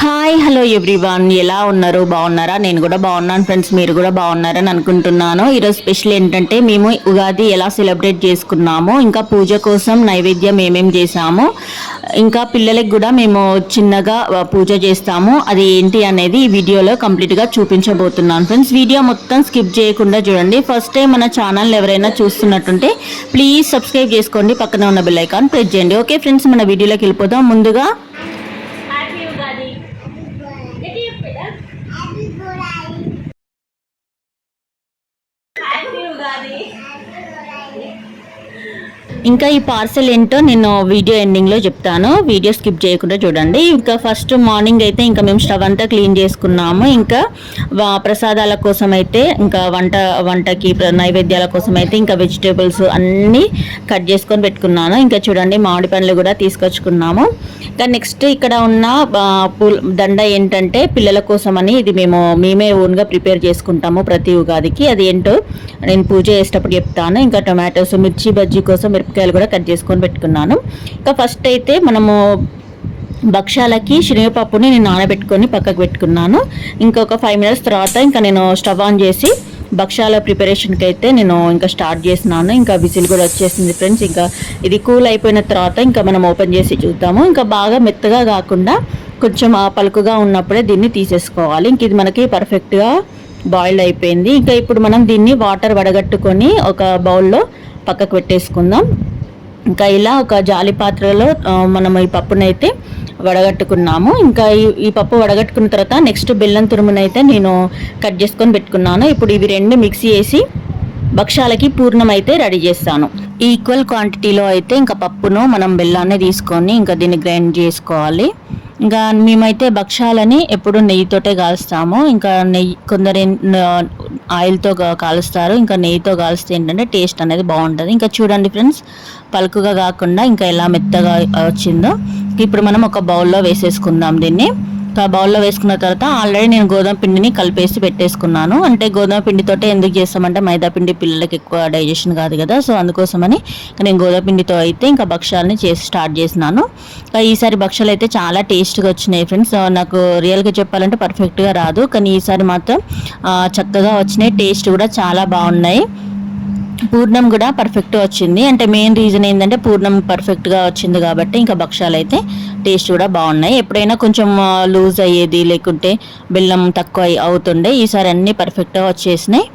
Hi hello everyone ఎలా ఉన్నారు? బాగున్నారా? నేను కూడా బాగున్నాను ఫ్రెండ్స్ మీరు కూడా బాగున్నారని అనుకుంటున్నాను. ఈరోజు స్పెషల్ ఏంటంటే మేము ఉగాది ఎలా సెలబ్రేట్ చేసుకున్నాము ఇంకా పూజ కోసం నైవేద్యం ఏమేమి చేసాము ఇంకా పిల్లలకి కూడా మేము చిన్నగా పూజ చేస్తాము. అది ఏంటి అనేది ఈ వీడియోలో కంప్లీట్గా చూపించబోతున్నాను ఫ్రెండ్స్ వీడియో మొత్తం స్కిప్ చేయకుండా చూడండి. ఫస్ట్ టైం మన ఛానల్ ఎవరైనా చూస్తున్నట్టుంటే ప్లీజ్ సబ్స్క్రైబ్ చేసుకోండి. పక్కన ఉన్న బెల్ ఐకాన్ ప్రెస్ చేయండి. ఓకే ఫ్రెండ్స్ మన వీడియోలోకి వెళ్ళిపోదాం. ముందుగా ఇంకా ఈ పార్సెల్ ఏంటో నేను వీడియో ఎండింగ్లో చెప్తాను. వీడియో స్కిప్ చేయకుండా చూడండి. ఇంకా ఫస్ట్ మార్నింగ్ అయితే ఇంకా మేము స్టవ్ అంతా క్లీన్ చేసుకున్నాము. ఇంకా వా- ప్రసాదాల కోసం అయితే ఇంకా వంట వంటకి నైవేద్యాల కోసం అయితే ఇంకా వెజిటేబుల్స్ అన్నీ కట్ చేసుకొని పెట్టుకున్నాను. ఇంకా చూడండి మామిడి పండ్లు కూడా తీసుకొచ్చుకున్నాము. ఇంకా నెక్స్ట్ ఇక్కడ ఉన్న దండ ఏంటంటే పిల్లల కోసం అని ఇది మేము మేమే ఓన్గా ప్రిపేర్ చేసుకుంటాము ప్రతి ఉగాదికి. అది ఏంటో నేను పూజ చేసేటప్పుడు చెప్తాను. ఇంకా టొమాటోస్ మిర్చి బజ్జీ కోసం మిరపకాయలు కూడా కట్ చేసుకొని పెట్టుకున్నాను. ఇంకా ఫస్ట్ అయితే మనము భక్షాలకి శనగపప్పుని నేను నానబెట్టుకొని పక్కకు పెట్టుకున్నాను. ఇంకొక ఫైవ్ మినిట్స్ తర్వాత ఇంకా నేను స్టవ్ ఆన్ చేసి భక్షాల ప్రిపరేషన్కి అయితే నేను ఇంకా స్టార్ట్ చేసినాను. ఇంకా విజిల్ కూడా వచ్చేసింది ఫ్రెండ్స్ ఇంకా ఇది కూల్ అయిపోయిన తర్వాత ఇంకా మనం ఓపెన్ చేసి చూద్దాము. ఇంకా బాగా మెత్తగా కాకుండా కొంచెం ఆ పలుకుగా ఉన్నప్పుడే దీన్ని తీసేసుకోవాలి. ఇంక ఇది మనకి పర్ఫెక్ట్గా బాయిల్ అయిపోయింది. ఇంకా ఇప్పుడు మనం దీన్ని వాటర్ వడగట్టుకొని ఒక బౌల్లో పక్కకు పెట్టేసుకుందాం. ఇంకా ఇలా ఒక జాలి పాత్రలో మనం ఈ పప్పునైతే వడగట్టుకున్నాము. ఇంకా ఈ ఈ పప్పు వడగట్టుకున్న తర్వాత నెక్స్ట్ బెల్లం తురుమునైతే నేను కట్ చేసుకొని పెట్టుకున్నాను. ఇప్పుడు ఇవి రెండు మిక్సీ చేసి భక్షాలకి పూర్ణం అయితే రెడీ చేస్తాను. ఈక్వల్ క్వాంటిటీలో అయితే ఇంకా పప్పును మనం బెల్లాన్ని తీసుకొని ఇంకా దీన్ని గ్రైండ్ చేసుకోవాలి. ఇంకా మేమైతే భక్షాలని ఎప్పుడు నెయ్యితోటే కాలుస్తాము. ఇంకా నెయ్యి కొందరు ఆయిల్తో కాలుస్తారు. ఇంకా నెయ్యితో కాలుస్తే ఏంటంటే టేస్ట్ అనేది బాగుంటుంది. ఇంకా చూడండి ఫ్రెండ్స్ పలుకుగా కాకుండా ఇంకా ఎలా మెత్తగా వచ్చిందో ఇప్పుడు మనం ఒక బౌల్లో వేసేసుకుందాం దీన్ని. ఆ బౌల్లో వేసుకున్న తర్వాత ఆల్రెడీ నేను గోధుమ పిండిని కలిపేసి పెట్టేసుకున్నాను. అంటే గోధుమ పిండితోటే ఎందుకు చేస్తామంటే మైదా పిండి పిల్లలకి ఎక్కువ డైజెషన్ కాదు కదా. సో అందుకోసమని నేను గోధుమ పిండితో అయితే ఇంకా భక్ష్యాలని చేసి స్టార్ట్ చేసినాను. ఈసారి భక్ష్యాలు అయితే చాలా టేస్ట్గా వచ్చినాయి ఫ్రెండ్స్. నాకు రియల్గా చెప్పాలంటే పర్ఫెక్ట్గా రాదు. కానీ ఈసారి మాత్రం చక్కగా వచ్చినాయి. టేస్ట్ కూడా చాలా బాగున్నాయి. పూర్ణం కూడా పర్ఫెక్ట్ వచ్చింది. అంటే మెయిన్ రీజన్ ఏంటంటే పూర్ణం పర్ఫెక్ట్గా వచ్చింది కాబట్టి ఇంకా భక్షాలు అయితే టేస్ట్ కూడా బాగున్నాయి. ఎప్పుడైనా కొంచెం లూజ్ అయ్యేది లేకుంటే బెల్లం తక్కువ అవుతుండే ఈసారి అన్నీ పర్ఫెక్ట్గా వచ్చేసినాయి.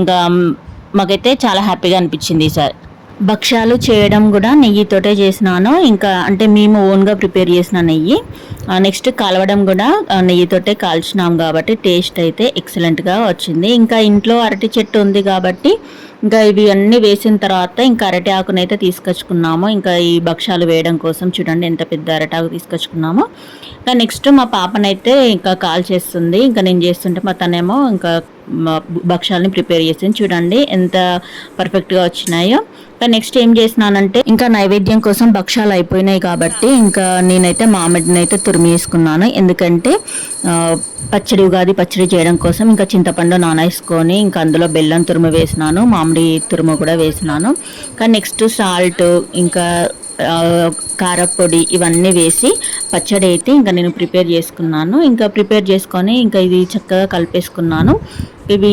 ఇంకా మాకైతే చాలా హ్యాపీగా అనిపించింది ఈసారి. భక్ష్యాలు చేయడం కూడా నెయ్యితోటే చేసినాను. ఇంకా అంటే మేము ఓన్గా ప్రిపేర్ చేసిన నెయ్యి. నెక్స్ట్ కాలవడం కూడా నెయ్యితోటే కాల్చినాం కాబట్టి టేస్ట్ అయితే ఎక్సలెంట్గా వచ్చింది. ఇంకా ఇంట్లో అరటి చెట్టు ఉంది కాబట్టి ఇంకా ఇవి అన్నీ వేసిన తర్వాత ఇంకా అరటి ఆకునైతే తీసుకొచ్చుకున్నాము. ఇంకా ఈ భక్ష్యాలు వేయడం కోసం చూడండి ఎంత పెద్ద అరటి ఆకు తీసుకొచ్చుకున్నామో. ఇంకా నెక్స్ట్ మా పాపనైతే ఇంకా కాల్ చేస్తుంది. ఇంకా నేను చేస్తుంటే మా తనేమో ఇంకా భక్షాలని భక్ష్యాలని ప్రిపేర్ చేసింది. చూడండి ఎంత పర్ఫెక్ట్గా వచ్చినాయో. ఇంకా నెక్స్ట్ ఏం చేసినానంటే ఇంకా నైవేద్యం కోసం భక్ష్యాలు అయిపోయినాయి కాబట్టి ఇంకా నేనైతే మామిడినైతే అయితే తురిమి వేసుకున్నాను ఎందుకంటే పచ్చడి ఉగాది పచ్చడి చేయడం కోసం ఇంకా చింతపండు నానేసుకొని ఇంకా అందులో బెల్లం తురుము వేసినాను. మామిడి తురుము కూడా వేసినాను. ఇంకా నెక్స్ట్ సాల్ట్ ఇంకా కారపొడి ఇవన్నీ వేసి పచ్చడి అయితే ఇంకా నేను ప్రిపేర్ చేసుకున్నాను. ఇంకా ప్రిపేర్ చేసుకొని ఇంకా ఇది చక్కగా కలిపేసుకున్నాను. ఇవి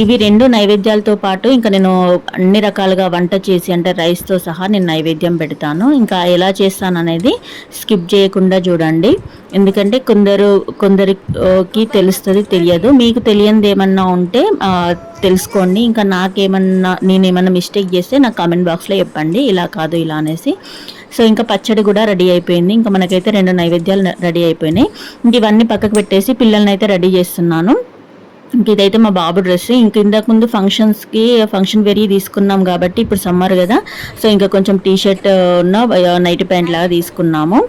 ఇవి రెండు నైవేద్యాలతో పాటు ఇంకా నేను అన్ని రకాలుగా వంట చేసి అంటే రైస్తో సహా నేను నైవేద్యం పెడతాను. ఇంకా ఎలా చేస్తాను అనేది స్కిప్ చేయకుండా చూడండి. ఎందుకంటే కొందరు కొందరికి తెలుస్తుంది తెలియదు. మీకు తెలియనిది ఏమన్నా ఉంటే తెలుసుకోండి. ఇంకా నాకేమన్నా నేను ఏమన్నా మిస్టేక్ చేస్తే నాకు కామెంట్ బాక్స్లో చెప్పండి. ఇలా కాదు ఇలా అనేసి. సో ఇంకా పచ్చడి కూడా రెడీ అయిపోయింది. ఇంకా మనకైతే రెండు నైవేద్యాలు రెడీ అయిపోయినాయి. ఇంక ఇవన్నీ పక్కకు పెట్టేసి పిల్లల్ని అయితే రెడీ చేస్తున్నాను. ఇంక ఇదైతే మా బాబు డ్రెస్. ఇంక ఇంతకు ముందు ఫంక్షన్స్కి ఫంక్షన్ వెరీ తీసుకున్నాం కాబట్టి ఇప్పుడు సమ్మర్ కదా. సో ఇంకా కొంచెం టీ షర్ట్ ఉన్న నైట్ ప్యాంట్ లాగా తీసుకున్నాము.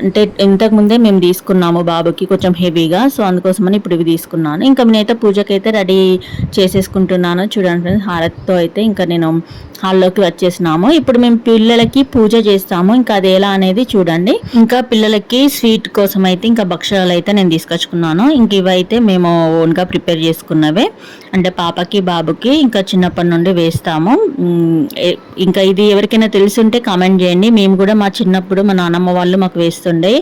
అంటే ఇంతకు ముందే మేము తీసుకున్నాము బాబుకి కొంచెం హెవీగా సో అందుకోసమని ఇప్పుడు ఇవి తీసుకున్నాను. ఇంకా నేనైతే పూజకైతే రెడీ చేసేసుకుంటున్నాను. చూడండి ఫ్రెండ్స్ హారతితో అయితే ఇంకా నేను హాల్లోకి వచ్చేసినాము. ఇప్పుడు మేము పిల్లలకి పూజ చేస్తాము. ఇంకా అది ఎలా అనేది చూడండి. ఇంకా పిల్లలకి స్వీట్ కోసం అయితే ఇంకా భక్షాలు అయితే నేను తీసుకొచ్చుకున్నాను. ఇంక ఇవైతే మేము ఓన్గా ప్రిపేర్ చేసుకున్నవే. అంటే పాపకి బాబుకి ఇంకా చిన్నప్పటి నుండి వేస్తాము. ఇంకా ఇది ఎవరికైనా తెలుసుంటే కామెంట్ చేయండి. మేము కూడా మా చిన్నప్పుడు మా నాన్నమ్మ వాళ్ళు మాకు వేస్తుండే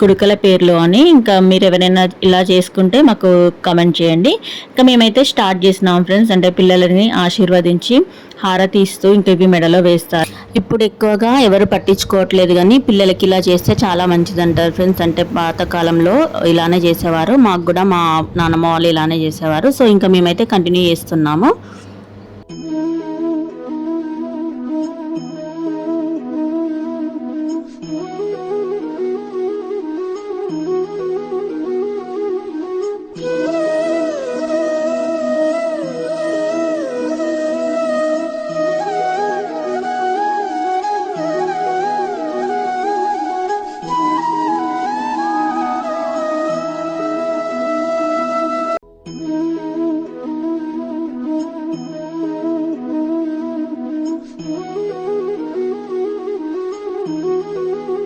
కుడుకల పేర్లు అని. ఇంకా మీరు ఎవరైనా ఇలా చేసుకుంటే మాకు కామెంట్ చేయండి. ఇంకా మేమైతే స్టార్ట్ చేసినాం ఫ్రెండ్స్. అంటే పిల్లలని ఆశీర్వదించి హారతి ఇస్తూ ఇంకా ఇవి మెడలో వేస్తారు. ఇప్పుడు ఎక్కువగా ఎవరు పట్టించుకోవట్లేదు కానీ పిల్లలకి ఇలా చేస్తే చాలా మంచిది అంటారు ఫ్రెండ్స్. అంటే పాతకాలంలో ఇలానే చేసేవారు. మాకు కూడా మా నాన్నమ్మ వాళ్ళు ఇలానే చేసేవారు. సో ఇంకా మేమైతే కంటిన్యూ చేస్తున్నాము. Música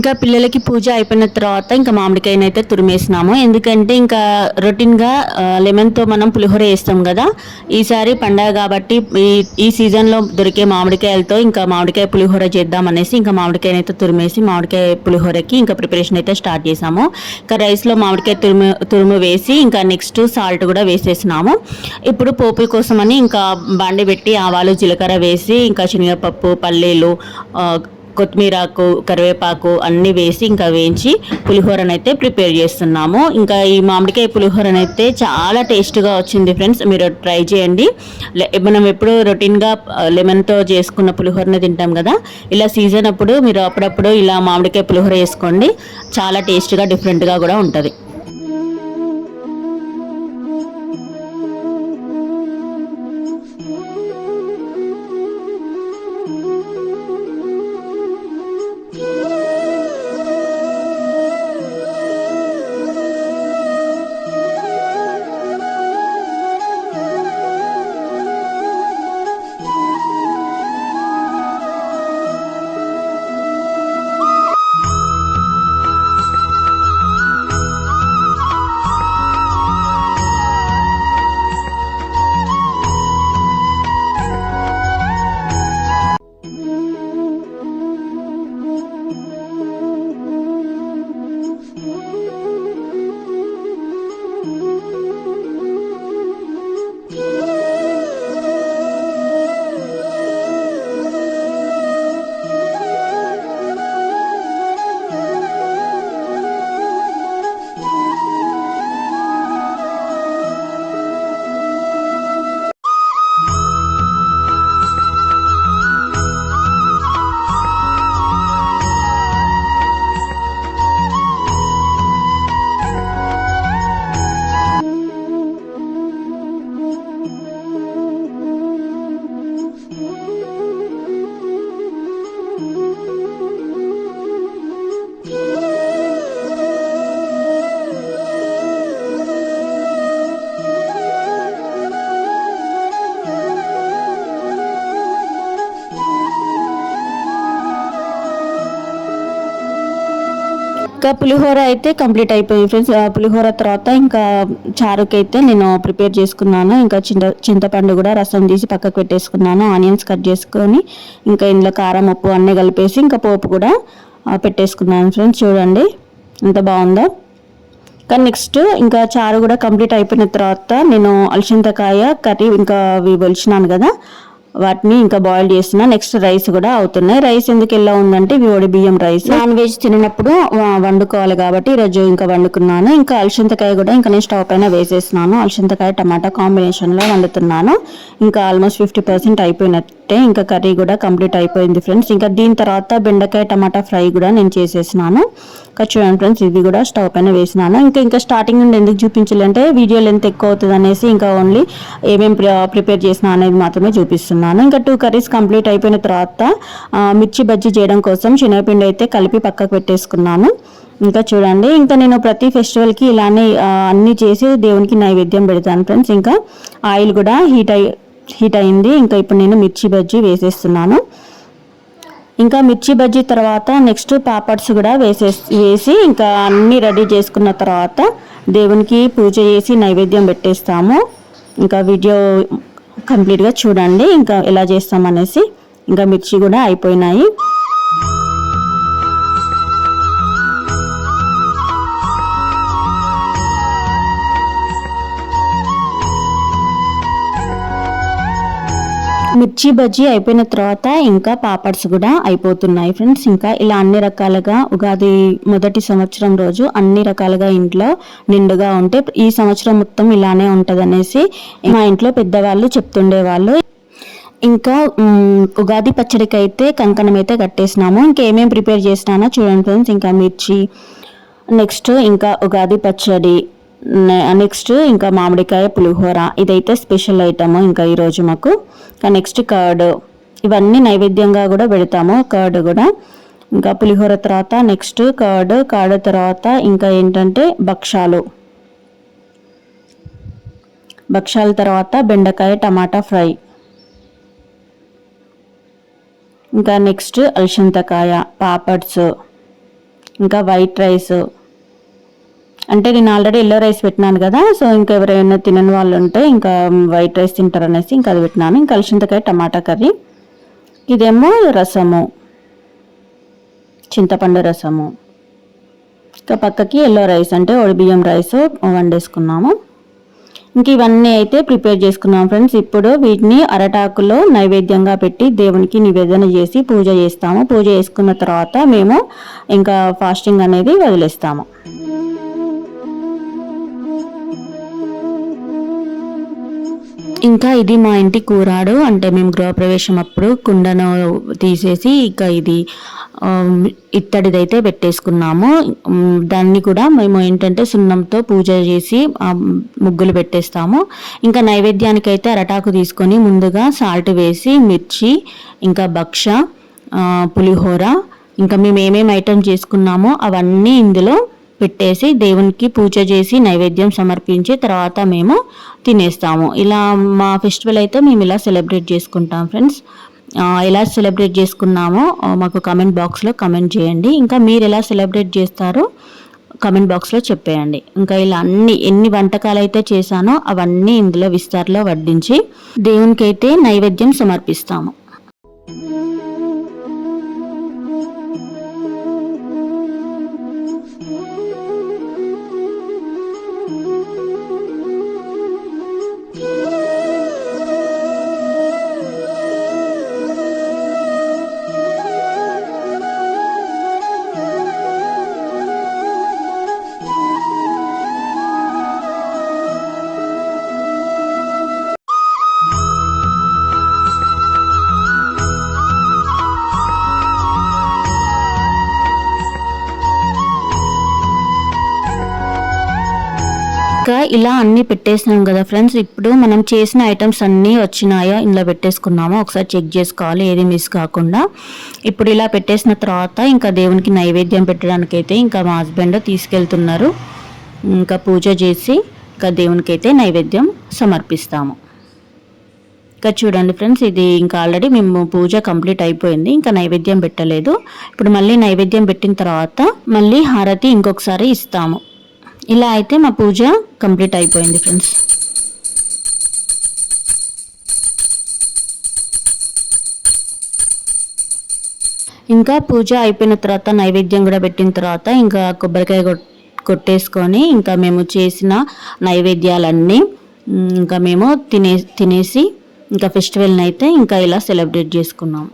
ఇంకా పిల్లలకి పూజ అయిపోయిన తర్వాత ఇంకా మామిడికాయని అయితే తురిమేసినాము. ఎందుకంటే ఇంకా రొటీన్గా లెమన్తో మనం పులిహోర వేస్తాం కదా. ఈసారి పండగ కాబట్టి ఈ ఈ సీజన్లో దొరికే మామిడికాయలతో ఇంకా మామిడికాయ పులిహోర చేద్దాం అనేసి ఇంకా మామిడికాయని అయితే తురిమేసి మామిడికాయ పులిహోరకి ఇంకా ప్రిపరేషన్ అయితే స్టార్ట్ చేసాము. ఇంకా రైస్లో మామిడికాయ తురుము తురుము వేసి ఇంకా నెక్స్ట్ సాల్ట్ కూడా వేసేసినాము. ఇప్పుడు పోపుల కోసమని ఇంకా బండి పెట్టి ఆవాలు జీలకర్ర వేసి ఇంకా శనగపప్పు పల్లీలు కొత్తిమీరాకు కరివేపాకు అన్నీ వేసి ఇంకా వేయించి పులిహోరనైతే ప్రిపేర్ చేస్తున్నాము. ఇంకా ఈ మామిడికాయ పులిహోరనైతే చాలా టేస్ట్గా వచ్చింది ఫ్రెండ్స్. మీరు ట్రై చేయండి. మనం ఎప్పుడు రొటీన్గా లెమన్తో చేసుకున్న పులిహోరని తింటాం కదా. ఇలా సీజన్ అప్పుడు మీరు అప్పుడప్పుడు ఇలా మామిడికాయ పులిహోర వేసుకోండి. చాలా టేస్ట్గా డిఫరెంట్గా కూడా ఉంటుంది. ఇంకా పులిహోర అయితే కంప్లీట్ అయిపోయింది ఫ్రెండ్స్. పులిహోర తర్వాత ఇంకా చారుకి అయితే నేను ప్రిపేర్ చేసుకున్నాను. ఇంకా చింత చింతపండు కూడా రసం తీసి పక్కకు పెట్టేసుకున్నాను. ఆనియన్స్ కట్ చేసుకొని ఇంకా ఇందులో కారం ఉప్పు అన్నీ కలిపేసి ఇంకా పోపు కూడా పెట్టేసుకున్నాను ఫ్రెండ్స్. చూడండి ఎంత బాగుందో. కానీ నెక్స్ట్ ఇంకా చారు కూడా కంప్లీట్ అయిపోయిన తర్వాత నేను అలసింతకాయ కర్రీ ఇంకా ఇవి ఒలిచినాను కదా వాటిని ఇంకా బాయిల్ చేసిన నెక్స్ట్ రైస్ కూడా అవుతున్నాయి. రైస్ ఎందుకు ఎలా ఉందంటే ఇవి బియ్యం రైస్ నాన్ వెజ్ తినప్పుడు వండుకోవాలి కాబట్టి ఈరోజు ఇంకా వండుకున్నాను. ఇంకా అలసంతకాయ కూడా ఇంకా నేను స్టవ్ పైన వేసేసినాను. అలసంతకాయ టమాటా కాంబినేషన్లో వండుతున్నాను. ఇంకా ఆల్మోస్ట్ ఫిఫ్టీ పర్సెంట్ అయిపోయినట్టే ఇంకా కర్రీ కూడా కంప్లీట్ అయిపోయింది ఫ్రెండ్స్ ఇంకా దీని తర్వాత బెండకాయ టమాటా ఫ్రై కూడా నేను చేసేసినాను. ఇంకా చూడండి ఫ్రెండ్స్ ఇది కూడా స్టవ్ పైన వేసినాను. ఇంకా ఇంకా స్టార్టింగ్ నుండి ఎందుకు చూపించాలంటే వీడియో లెంత్ ఎక్కువ అవుతుంది అనేసి ఇంకా ఓన్లీ ఏమేమి ప్రిపేర్ చేసిన అనేది మాత్రమే చూపిస్తున్నాను. ఇంకా టూ కర్రీస్ కంప్లీట్ అయిపోయిన తర్వాత మిర్చి బజ్జీ చేయడం కోసం శనగపిండి అయితే కలిపి పక్కకు పెట్టేసుకున్నాను. ఇంకా చూడండి ఇంకా నేను ప్రతి ఫెస్టివల్కి ఇలానే అన్నీ చేసి దేవునికి నైవేద్యం పెడతాను ఫ్రెండ్స్. ఇంకా ఆయిల్ కూడా హీట్ అయి హీట్ అయింది. ఇంకా ఇప్పుడు నేను మిర్చి బజ్జీ వేసేస్తున్నాను. ఇంకా మిర్చి బజ్జీ తర్వాత నెక్స్ట్ పాపడ్స్ కూడా వేసే వేసి ఇంకా అన్నీ రెడీ చేసుకున్న తర్వాత దేవునికి పూజ చేసి నైవేద్యం పెట్టేస్తాము. ఇంకా వీడియో కంప్లీట్గా చూడండి. ఇంకా ఎలా చేస్తామనేసి ఇంకా మిర్చి కూడా అయిపోయినాయి. మిర్చి బజ్జీ అయిపోయిన తర్వాత ఇంకా పాపడ్స్ కూడా అయిపోతున్నాయి ఫ్రెండ్స్. ఇంకా ఇలా అన్ని రకాలుగా ఉగాది మొదటి సంవత్సరం రోజు అన్ని రకాలుగా ఇంట్లో నిండుగా ఉంటే ఈ సంవత్సరం మొత్తం ఇలానే ఉంటదనేసి మా ఇంట్లో పెద్దవాళ్ళు చెప్తుండేవాళ్ళు. ఇంకా ఉగాది పచ్చడికి అయితే కంకణం అయితే కట్టేసినాము. ఇంకా ఏమేమి ప్రిపేర్ చేసినానో చూడండి ఫ్రెండ్స్. ఇంకా మిర్చి నెక్స్ట్ ఇంకా ఉగాది పచ్చడి నెక్స్ట్ ఇంకా మామిడికాయ పులిహోర ఇదైతే స్పెషల్ ఐటమ్ ఇంకా ఈరోజు మాకు. ఇంకా నెక్స్ట్ కర్డ్ ఇవన్నీ నైవేద్యంగా కూడా పెడతాము. కర్డ్ కూడా ఇంకా పులిహోర తర్వాత నెక్స్ట్ కర్డ్ కర్డ్ తర్వాత ఇంకా ఏంటంటే భక్షాలు. భక్షాల తర్వాత బెండకాయ టమాటా ఫ్రై. ఇంకా నెక్స్ట్ అలసంతకాయ పాపడ్స్ ఇంకా వైట్ రైస్ అంటే నేను ఆల్రెడీ ఎల్లో రైస్ పెట్టినాను కదా సో ఇంకా ఎవరైనా తినని వాళ్ళు ఉంటే ఇంకా వైట్ రైస్ తింటారనేసి ఇంకా అది పెట్టినాను. ఇంకా అలసంతకాయ టమాటా కర్రీ ఇదేమో రసము చింతపండు రసము. ఇంకా పక్కకి ఎల్లో రైస్ అంటే బియ్యం రైస్ వండేసుకున్నాము. ఇంక ఇవన్నీ అయితే ప్రిపేర్ చేసుకున్నాం ఫ్రెండ్స్. ఇప్పుడు వీటిని అరటాకులో నైవేద్యంగా పెట్టి దేవునికి నివేదన చేసి పూజ చేస్తాము. పూజ చేసుకున్న తర్వాత మేము ఇంకా ఫాస్టింగ్ అనేది వదిలేస్తాము. ఇంకా ఇది మా ఇంటి కూరాడు. అంటే మేము గృహప్రవేశం అప్పుడు కుండను తీసేసి ఇక ఇది ఇత్తడిదైతే పెట్టేసుకున్నాము. దాన్ని కూడా మేము ఏంటంటే సున్నంతో పూజ చేసి ఆ, ముగ్గులు పెట్టేస్తాము. ఇంకా నైవేద్యానికైతే అరటాకు తీసుకొని ముందుగా సాల్ట్ వేసి మిర్చి ఇంకా భక్ష పులిహోర ఇంకా మేము ఏమేమి ఐటమ్ చేసుకున్నామో అవన్నీ ఇందులో పెట్టేసి దేవునికి పూజ చేసి నైవేద్యం సమర్పించి తర్వాత మేము తినేస్తాము. ఇలా మా ఫెస్టివల్ అయితే మేము ఇలా సెలబ్రేట్ చేసుకుంటాం ఫ్రెండ్స్. ఎలా సెలబ్రేట్ చేసుకున్నామో మాకు కమెంట్ బాక్స్లో కమెంట్ చేయండి. ఇంకా మీరు ఎలా సెలబ్రేట్ చేస్తారో కమెంట్ బాక్స్లో చెప్పేయండి. ఇంకా ఇలా అన్ని ఎన్ని వంటకాలు అయితే చేశానో అవన్నీ ఇందులో విస్తారలో వడ్డించి దేవునికి అయితే నైవేద్యం సమర్పిస్తాము. ఇలా అన్ని పెట్టేసినాం కదా ఫ్రెండ్స్. ఇప్పుడు మనం చేసిన ఐటమ్స్ అన్నీ వచ్చినాయా? ఇందులో పెట్టేసుకున్నామో? ఒకసారి చెక్ చేసుకోవాలి ఏది మిస్ కాకుండా. ఇప్పుడు ఇలా పెట్టేసిన తర్వాత ఇంకా దేవునికి నైవేద్యం పెట్టడానికి అయితే ఇంకా మా హస్బెండ్ తీసుకెళ్తున్నారు. ఇంకా పూజ చేసి ఇంకా దేవునికి అయితే నైవేద్యం సమర్పిస్తాము. ఇంకా చూడండి ఫ్రెండ్స్ ఇది ఇంకా ఆల్రెడీ మేము పూజ కంప్లీట్ అయిపోయింది. ఇంకా నైవేద్యం పెట్టలేదు. ఇప్పుడు మళ్ళీ నైవేద్యం పెట్టిన తర్వాత మళ్ళీ హారతి ఇంకొకసారి ఇస్తాము. ఇలా అయితే మా పూజ కంప్లీట్ అయిపోయింది ఫ్రెండ్స్ ఇంకా పూజ అయిపోయిన తర్వాత నైవేద్యం కూడా పెట్టిన తర్వాత ఇంకా కొబ్బరికాయ కొట్టేసుకొని ఇంకా మేము చేసిన నైవేద్యాలన్నీ ఇంకా మేము తినే తినేసి ఇంకా ఫెస్టివల్ని అయితే ఇంకా ఇలా సెలబ్రేట్ చేసుకున్నాం.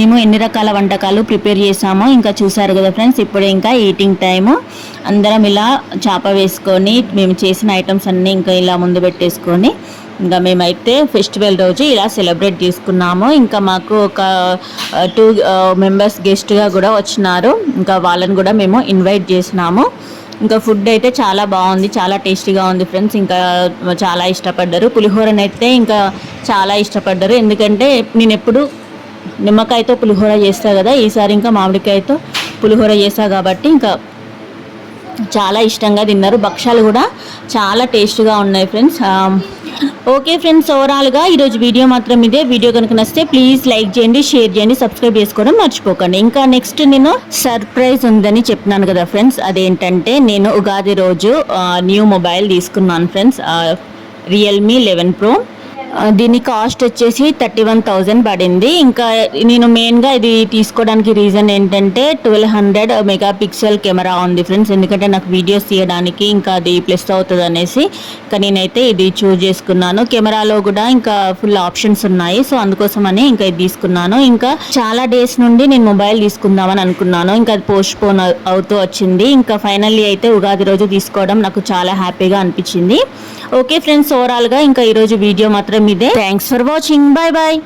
మేము ఎన్ని రకాల వంటకాలు ప్రిపేర్ చేసామో ఇంకా చూసారు కదా ఫ్రెండ్స్ ఇప్పుడు ఇంకా ఈటింగ్ టైము అందరం ఇలా చేప వేసుకొని మేము చేసిన ఐటమ్స్ అన్నీ ఇంకా ఇలా ముందు పెట్టేసుకొని ఇంకా మేమైతే ఫెస్టివల్ రోజు ఇలా సెలబ్రేట్ చేసుకున్నాము. ఇంకా మాకు ఒక టూ మెంబర్స్ గెస్ట్గా కూడా వచ్చినారు. ఇంకా వాళ్ళని కూడా మేము ఇన్వైట్ చేసినాము. ఇంకా ఫుడ్ అయితే చాలా బాగుంది చాలా టేస్టీగా ఉంది ఫ్రెండ్స్. ఇంకా చాలా ఇష్టపడ్డారు. పులిహోరనైతే ఇంకా చాలా ఇష్టపడ్డారు. ఎందుకంటే నేను ఎప్పుడు నిమ్మకాయతో పులిహోర చేస్తా కదా ఈసారి ఇంకా మామిడికాయతో పులిహోర చేస్తా కాబట్టి ఇంకా చాలా ఇష్టంగా తిన్నారు. భక్షాలు కూడా చాలా టేస్ట్గా ఉన్నాయి ఫ్రెండ్స్. ఓకే ఫ్రెండ్స్ ఓవరాల్గా ఈరోజు వీడియో మాత్రం ఇదే. వీడియో కనుక నచ్చితే ప్లీజ్ లైక్ చేయండి షేర్ చేయండి సబ్స్క్రైబ్ చేసుకోవడం మర్చిపోకండి. ఇంకా నెక్స్ట్ నేను సర్ప్రైజ్ ఉందని చెప్పినాను కదా ఫ్రెండ్స్. అదేంటంటే నేను ఉగాది రోజు న్యూ మొబైల్ తీసుకున్నాను ఫ్రెండ్స్ రియల్మీ లెవెన్ ప్రో దీని కాస్ట్ వచ్చేసి థర్టీ వన్ థౌజండ్ పడింది. ఇంకా నేను మెయిన్గా ఇది తీసుకోవడానికి రీజన్ ఏంటంటే twelve hundred mega pixel camera ఉంది ఫ్రెండ్స్. ఎందుకంటే నాకు వీడియోస్ తీయడానికి ఇంకా అది ప్లస్ అవుతుంది అనేసి. ఇంకా నేనైతే ఇది చూజ్ చేసుకున్నాను. కెమెరాలో కూడా ఇంకా ఫుల్ ఆప్షన్స్ ఉన్నాయి. సో అందుకోసమని ఇంకా ఇది తీసుకున్నాను. ఇంకా చాలా డేస్ నుండి నేను మొబైల్ తీసుకుందామని అనుకున్నాను. ఇంకా అది పోస్ట్ పోన్ అవుతూ వచ్చింది. ఇంకా ఫైనల్లీ అయితే ఉగాది రోజు తీసుకోవడం నాకు చాలా హ్యాపీగా అనిపించింది. ఓకే ఫ్రెండ్స్ ఓవరాల్గా ఇంకా ఈరోజు వీడియో మాత్రం ఇదే thanks for watching bye bye